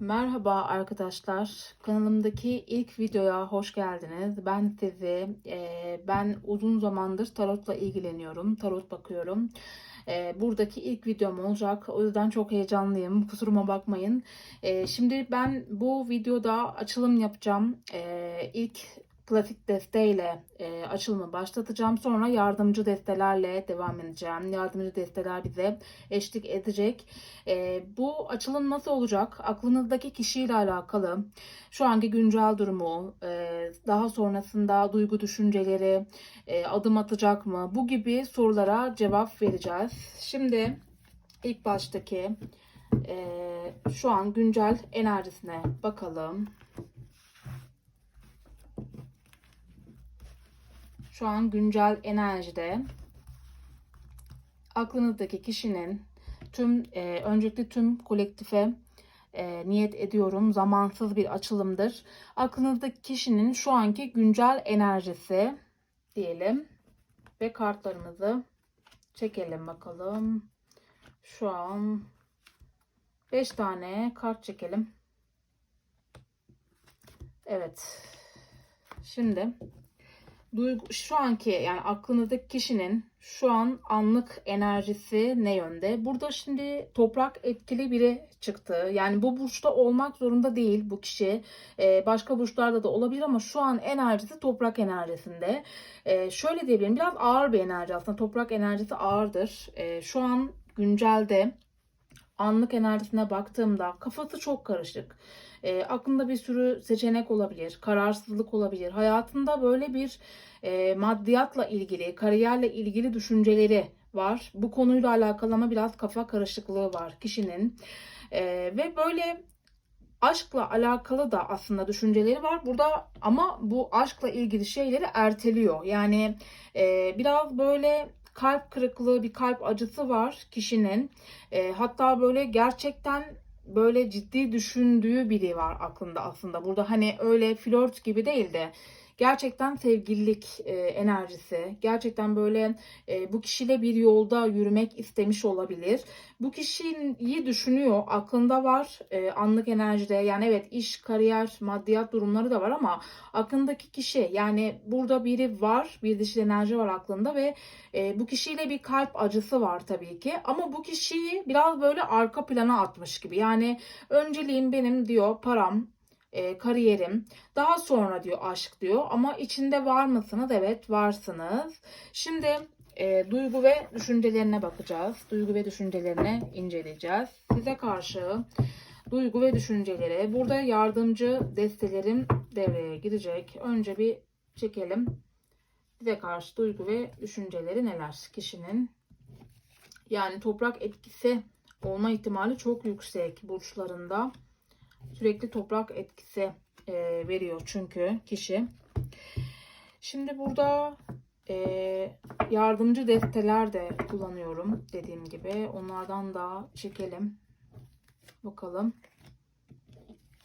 Merhaba arkadaşlar. Kanalımdaki ilk videoya hoş geldiniz. Ben sizi, e, ben uzun zamandır tarotla ilgileniyorum. Tarot bakıyorum. E, buradaki ilk videom olacak. O yüzden çok heyecanlıyım. Kusuruma bakmayın. E, şimdi ben bu videoda açılım yapacağım. E, ilk klasik desteğiyle e, açılımı başlatacağım. Sonra yardımcı destelerle devam edeceğim. Yardımcı desteler bize eşlik edecek. E, bu açılım nasıl olacak? Aklınızdaki kişiyle alakalı. Şu anki güncel durumu, e, daha sonrasında duygu düşünceleri, e, adım atacak mı? Bu gibi sorulara cevap vereceğiz. Şimdi ilk baştaki e, şu an güncel enerjisine bakalım. Şu an güncel enerjide aklınızdaki kişinin tüm e, öncelikle tüm kolektife e, niyet ediyorum. Zamansız bir açılımdır. Aklınızdaki kişinin şu anki güncel enerjisi diyelim ve kartlarımızı çekelim bakalım. Şu an 5 tane kart çekelim. Evet. Şimdi duygu şu anki yani aklınızdaki kişinin şu an anlık enerjisi ne yönde? Burada şimdi toprak etkili biri çıktı. Yani bu burçta olmak zorunda değil bu kişi. Ee, başka burçlarda da olabilir ama şu an enerjisi toprak enerjisinde. Ee, şöyle diyebilirim biraz ağır bir enerji aslında. Toprak enerjisi ağırdır. Ee, şu an güncelde anlık enerjisine baktığımda kafası çok karışık. E, aklında bir sürü seçenek olabilir, kararsızlık olabilir. Hayatında böyle bir e, maddiyatla ilgili, kariyerle ilgili düşünceleri var. Bu konuyla alakalı ama biraz kafa karışıklığı var kişinin. E, ve böyle aşkla alakalı da aslında düşünceleri var. Burada ama bu aşkla ilgili şeyleri erteliyor. Yani e, biraz böyle kalp kırıklığı, bir kalp acısı var kişinin. E, hatta böyle gerçekten böyle ciddi düşündüğü biri var aklında aslında. Burada hani öyle flört gibi değil de gerçekten sevgililik e, enerjisi, gerçekten böyle e, bu kişiyle bir yolda yürümek istemiş olabilir. Bu kişiyi düşünüyor, aklında var e, anlık enerjide. Yani evet iş, kariyer, maddiyat durumları da var ama aklındaki kişi yani burada biri var, bir dişil enerji var aklında ve e, bu kişiyle bir kalp acısı var tabii ki. Ama bu kişiyi biraz böyle arka plana atmış gibi. Yani önceliğim benim diyor param, e, kariyerim. Daha sonra diyor aşk diyor ama içinde var mısınız? Evet varsınız. Şimdi e, duygu ve düşüncelerine bakacağız. Duygu ve düşüncelerini inceleyeceğiz. Size karşı duygu ve düşünceleri. Burada yardımcı destelerim devreye girecek. Önce bir çekelim. Size karşı duygu ve düşünceleri neler kişinin? Yani toprak etkisi olma ihtimali çok yüksek burçlarında sürekli toprak etkisi e, veriyor çünkü kişi. Şimdi burada e, yardımcı desteler de kullanıyorum dediğim gibi. Onlardan da çekelim. Bakalım.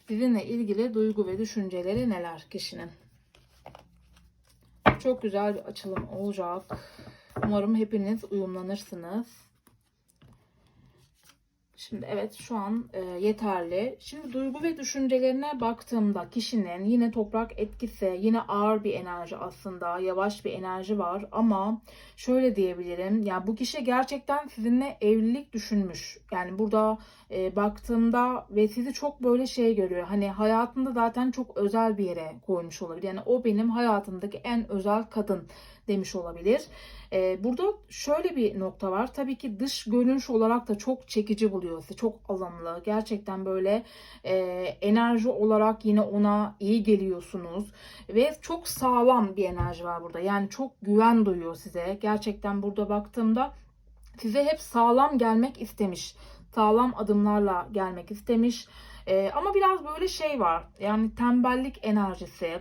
Sizinle ilgili duygu ve düşünceleri neler kişinin. Çok güzel bir açılım olacak. Umarım hepiniz uyumlanırsınız. Şimdi evet şu an e, yeterli. Şimdi duygu ve düşüncelerine baktığımda kişinin yine toprak etkisi, yine ağır bir enerji aslında, yavaş bir enerji var ama şöyle diyebilirim. Yani bu kişi gerçekten sizinle evlilik düşünmüş. Yani burada e, baktığımda ve sizi çok böyle şey görüyor. Hani hayatında zaten çok özel bir yere koymuş olabilir. Yani o benim hayatımdaki en özel kadın demiş olabilir. Ee, burada şöyle bir nokta var. Tabii ki dış görünüş olarak da çok çekici buluyor. Çok alımlı. Gerçekten böyle e, enerji olarak yine ona iyi geliyorsunuz. Ve çok sağlam bir enerji var burada. Yani çok güven duyuyor size. Gerçekten burada baktığımda size hep sağlam gelmek istemiş. Sağlam adımlarla gelmek istemiş. Ee, ama biraz böyle şey var. Yani tembellik enerjisi,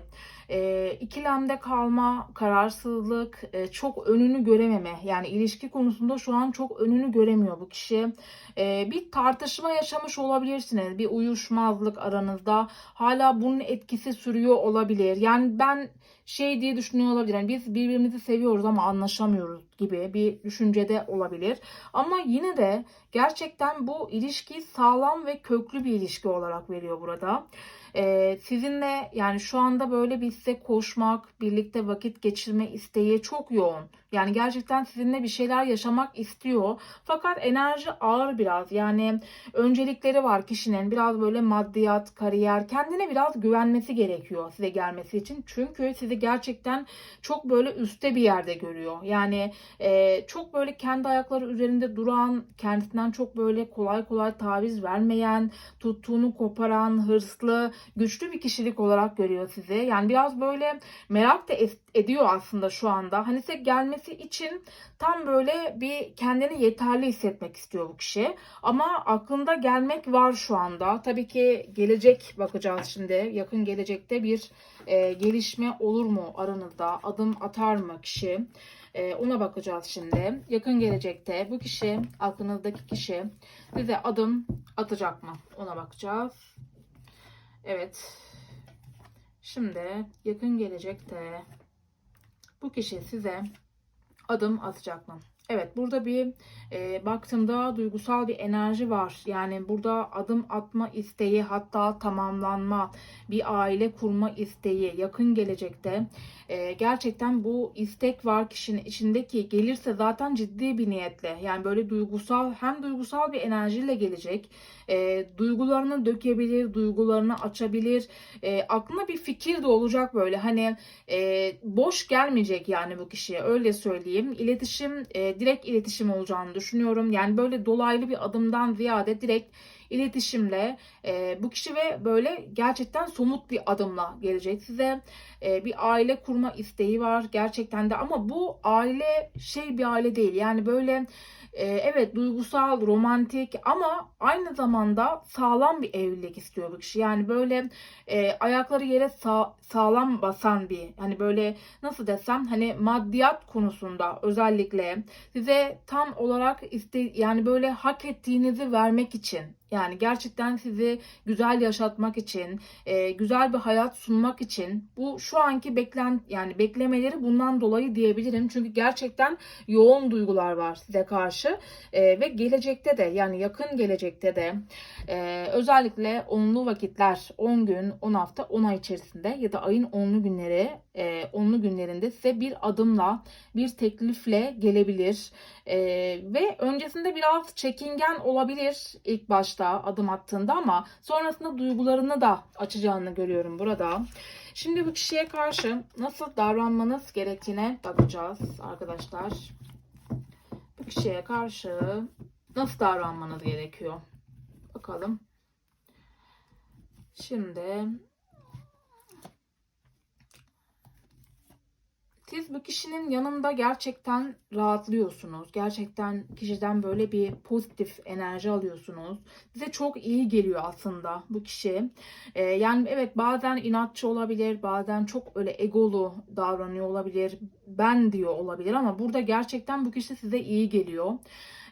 e, ikilemde kalma, kararsızlık, e, çok önünü görememe. Yani ilişki konusunda şu an çok önünü göremiyor bu kişi. E, bir tartışma yaşamış olabilirsiniz. Bir uyuşmazlık aranızda. Hala bunun etkisi sürüyor olabilir. Yani ben şey diye düşünüyor olabilir. Yani biz birbirimizi seviyoruz ama anlaşamıyoruz gibi bir düşüncede olabilir. Ama yine de gerçekten bu ilişki sağlam ve köklü bir ilişki olarak veriyor burada. Ee, sizinle yani şu anda böyle bir size koşmak, birlikte vakit geçirme isteği çok yoğun. Yani gerçekten sizinle bir şeyler yaşamak istiyor. Fakat enerji ağır biraz. Yani öncelikleri var kişinin. Biraz böyle maddiyat, kariyer, kendine biraz güvenmesi gerekiyor size gelmesi için. Çünkü sizi gerçekten çok böyle üstte bir yerde görüyor. Yani e, çok böyle kendi ayakları üzerinde duran, kendisinden çok böyle kolay kolay taviz vermeyen, tuttuğunu koparan, hırslı, güçlü bir kişilik olarak görüyor sizi. Yani biraz böyle merak da ediyor aslında şu anda. Hani size gelmesi için tam böyle bir kendini yeterli hissetmek istiyor bu kişi. Ama aklında gelmek var şu anda. Tabii ki gelecek bakacağız şimdi. Yakın gelecekte bir e, gelişme olur mu aranızda? Adım atar mı kişi? E, ona bakacağız şimdi. Yakın gelecekte bu kişi, aklınızdaki kişi size adım atacak mı? Ona bakacağız. Evet. Şimdi yakın gelecekte bu kişi size adım atacak mı? Evet burada bir e, baktığımda duygusal bir enerji var. Yani burada adım atma isteği hatta tamamlanma bir aile kurma isteği yakın gelecekte e, gerçekten bu istek var kişinin içindeki. Gelirse zaten ciddi bir niyetle yani böyle duygusal hem duygusal bir enerjiyle gelecek e, duygularını dökebilir duygularını açabilir. E, aklına bir fikir de olacak böyle. Hani e, boş gelmeyecek yani bu kişiye öyle söyleyeyim. İletişim e, direkt iletişim olacağını düşünüyorum. Yani böyle dolaylı bir adımdan ziyade direkt iletişimle e, bu kişi ve böyle gerçekten somut bir adımla gelecek size e, bir aile kurma isteği var gerçekten de ama bu aile şey bir aile değil. Yani böyle e, evet duygusal romantik ama aynı zamanda sağlam bir evlilik istiyor bu kişi. Yani böyle e, ayakları yere sağ, sağlam basan bir hani böyle nasıl desem hani maddiyat konusunda özellikle size tam olarak iste yani böyle hak ettiğinizi vermek için yani gerçekten sizi güzel yaşatmak için, e, güzel bir hayat sunmak için bu şu anki beklen yani beklemeleri bundan dolayı diyebilirim. Çünkü gerçekten yoğun duygular var size karşı E, ve gelecekte de yani yakın gelecekte de e, özellikle onlu vakitler 10 gün, 10 hafta, 10 ay içerisinde ya da ayın onlu günleri, e, onlu günlerinde size bir adımla, bir teklifle gelebilir. E, ve öncesinde biraz çekingen olabilir ilk başta adım attığında ama sonrasında duygularını da açacağını görüyorum burada. Şimdi bu kişiye karşı nasıl davranmanız gerektiğine bakacağız arkadaşlar. Bu kişiye karşı nasıl davranmanız gerekiyor? Bakalım. Şimdi siz bu kişinin yanında gerçekten rahatlıyorsunuz. Gerçekten kişiden böyle bir pozitif enerji alıyorsunuz. Size çok iyi geliyor aslında bu kişi. Ee, yani evet bazen inatçı olabilir, bazen çok öyle egolu davranıyor olabilir, ben diyor olabilir ama burada gerçekten bu kişi size iyi geliyor.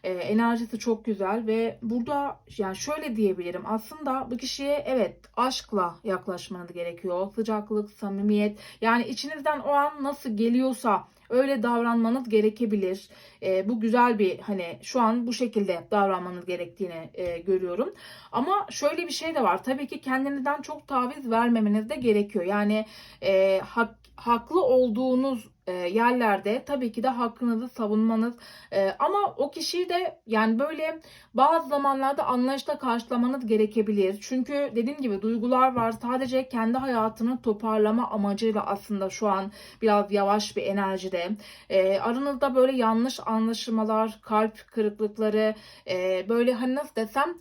Ee, enerjisi çok güzel ve burada yani şöyle diyebilirim aslında bu kişiye evet aşkla yaklaşmanız gerekiyor. Sıcaklık, samimiyet yani içinizden o an nasıl geliyorsa öyle davranmanız gerekebilir. Ee, bu güzel bir hani şu an bu şekilde davranmanız gerektiğini e, görüyorum. Ama şöyle bir şey de var. Tabii ki kendinizden çok taviz vermemeniz de gerekiyor. Yani e, hak, haklı olduğunuz e, yerlerde tabii ki de hakkınızı savunmanız e, ama o kişiyi de yani böyle bazı zamanlarda anlayışla karşılamanız gerekebilir. Çünkü dediğim gibi duygular var. Sadece kendi hayatını toparlama amacıyla aslında şu an biraz yavaş bir enerjide. E, aranızda böyle yanlış anlaşılmalar, kalp kırıklıkları, e, böyle hani nasıl desem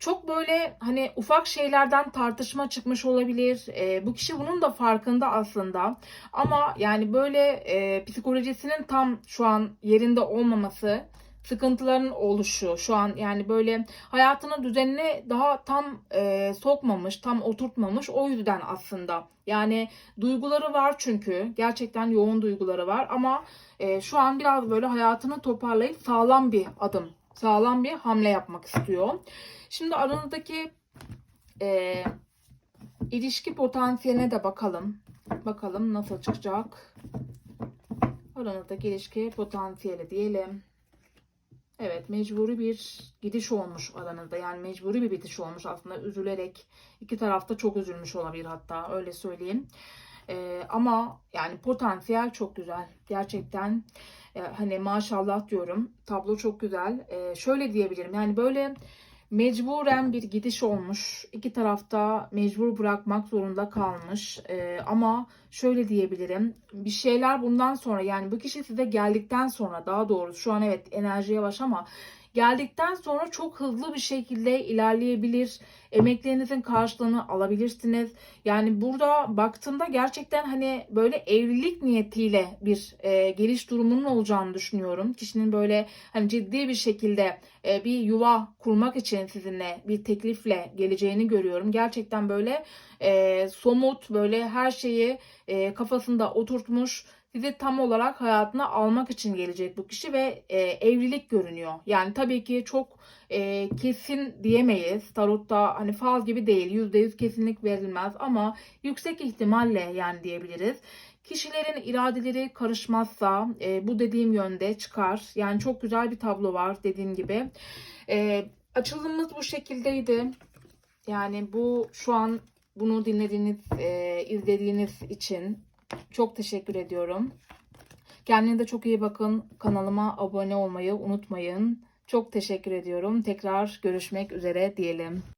çok böyle hani ufak şeylerden tartışma çıkmış olabilir. E, bu kişi bunun da farkında aslında. Ama yani böyle e, psikolojisinin tam şu an yerinde olmaması, sıkıntıların oluşu şu an yani böyle hayatının düzenini daha tam e, sokmamış, tam oturtmamış o yüzden aslında. Yani duyguları var çünkü gerçekten yoğun duyguları var ama e, şu an biraz böyle hayatını toparlayıp sağlam bir adım, sağlam bir hamle yapmak istiyor. Şimdi aranızdaki e, ilişki potansiyeline de bakalım. Bakalım nasıl çıkacak. Aranızdaki ilişki potansiyeli diyelim. Evet mecburi bir gidiş olmuş aranızda. Yani mecburi bir bitiş olmuş aslında üzülerek. iki tarafta çok üzülmüş olabilir hatta öyle söyleyeyim. Ee, ama yani potansiyel çok güzel. Gerçekten e, hani maşallah diyorum. Tablo çok güzel. Ee, şöyle diyebilirim yani böyle mecburen bir gidiş olmuş. İki tarafta mecbur bırakmak zorunda kalmış. Ee, ama şöyle diyebilirim. Bir şeyler bundan sonra yani bu kişi size geldikten sonra daha doğrusu şu an evet enerji yavaş ama geldikten sonra çok hızlı bir şekilde ilerleyebilir. Emeklerinizin karşılığını alabilirsiniz. Yani burada baktığımda gerçekten hani böyle evlilik niyetiyle bir e, geliş durumunun olacağını düşünüyorum. Kişinin böyle hani ciddi bir şekilde e, bir yuva kurmak için sizinle bir teklifle geleceğini görüyorum. Gerçekten böyle e, somut böyle her şeyi e, kafasında oturtmuş sizi tam olarak hayatına almak için gelecek bu kişi ve e, evlilik görünüyor. Yani tabii ki çok e, kesin diyemeyiz. Tarotta hani faz gibi değil. %100 kesinlik verilmez ama yüksek ihtimalle yani diyebiliriz. Kişilerin iradeleri karışmazsa e, bu dediğim yönde çıkar. Yani çok güzel bir tablo var dediğim gibi. E, açılımımız bu şekildeydi. Yani bu şu an bunu dinlediğiniz, e, izlediğiniz için çok teşekkür ediyorum. Kendinize çok iyi bakın. Kanalıma abone olmayı unutmayın. Çok teşekkür ediyorum. Tekrar görüşmek üzere diyelim.